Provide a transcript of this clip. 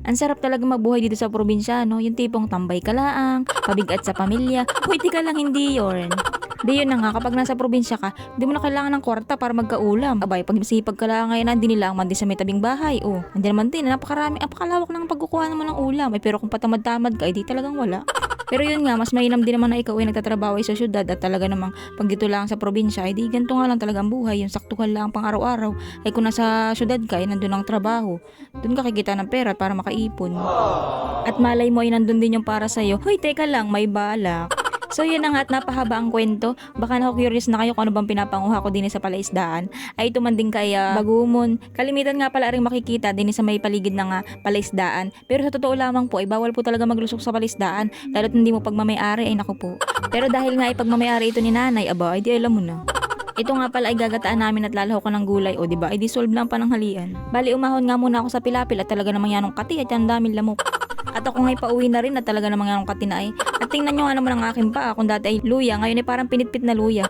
Ang sarap talaga magbuhay dito sa probinsya, no? Yung tipong tambay ka laang, pabigat sa pamilya. Pwede ka lang hindi yun. Di yun na nga, kapag nasa probinsya ka, di mo na kailangan ng kwarta para magkaulam. Abay, pag sipag ka lang ngayon, hindi nila ang mandi sa may tabing bahay. Oh, hindi naman din, napakarami, napakalawak ng pagkukuha mo ng ulam. Eh, pero kung patamad-tamad ka, eh, di talagang wala. Pero yun nga, mas mainam din naman na ikaw ay nagtatrabaho ay sa syudad at talaga namang pag lang sa probinsya, ay di ganito nga lang talaga ang buhay, yung saktuhan lang pang araw-araw. Ay kung nasa syudad ka, ay nandun ang trabaho. Doon ka kikita ng pera para makaipon. At malay mo ay nandun din yung para sa'yo, Hoy, teka lang, may balak. So yun na nga at napahaba ang kwento. Baka na curious na kayo kung ano bang pinapanguha ko din sa palaisdaan. Ay tumanding kaya bagumon. Kalimitan nga pala rin makikita din sa may paligid ng ah, palaisdaan. Pero sa totoo lamang po ay bawal po talaga maglusok sa palaisdaan. Lalo't hindi mo pagmamayari ay naku po. Pero dahil nga ay pagmamayari ito ni nanay, aba ay di alam mo na. Ito nga pala ay gagataan namin at lalaho ko ng gulay o di ba ay dissolve lang pananghalian. Bali umahon nga muna ako sa pilapil at talaga namang yanong kati at yan daming lamok. At ako nga'y pauwi na rin at talaga namang yanong kati na ay. At tingnan nyo nga naman ang aking paa kung dati ay luya ngayon ay parang pinitpit na luya.